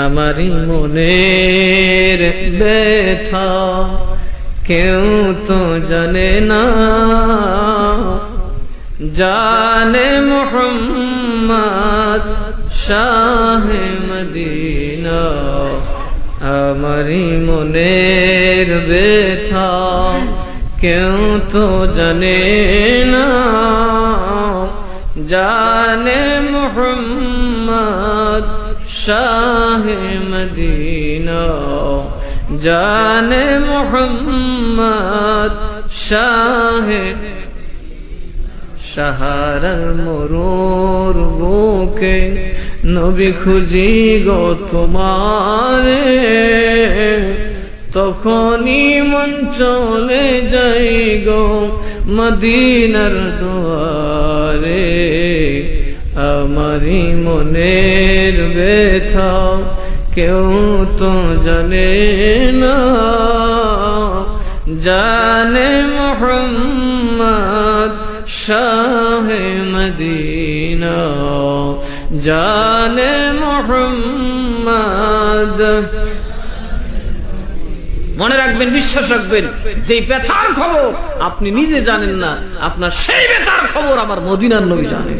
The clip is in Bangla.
আমারি মনের ব্যথা কেউ তো জানে না। জানে মোহাম্মদ শাহ মদিনা। আমারি মনের ব্যথা কেউ তো জানে না। জানে মোহাম্মদ শাহ মদিনা জানে মোহাম্মদ শাহ সাহারার মরুর বুকে নবী খুঁজি গো তোমারে তখনই মন চলে যাই গো মদিনার দুয়ারে আমারি মনের ব্যথা, কেউ তো জানে না। জানে মোহাম্মদ শাহ মদিনা। জানে মোহাম্মদ। মনে রাখবেন, বিশ্বাস রাখবেন যে ব্যথার খবর আপনি নিজে জানেন না, আপনার সেই ব্যথার খবর আমার মদিনার নবী জানেন।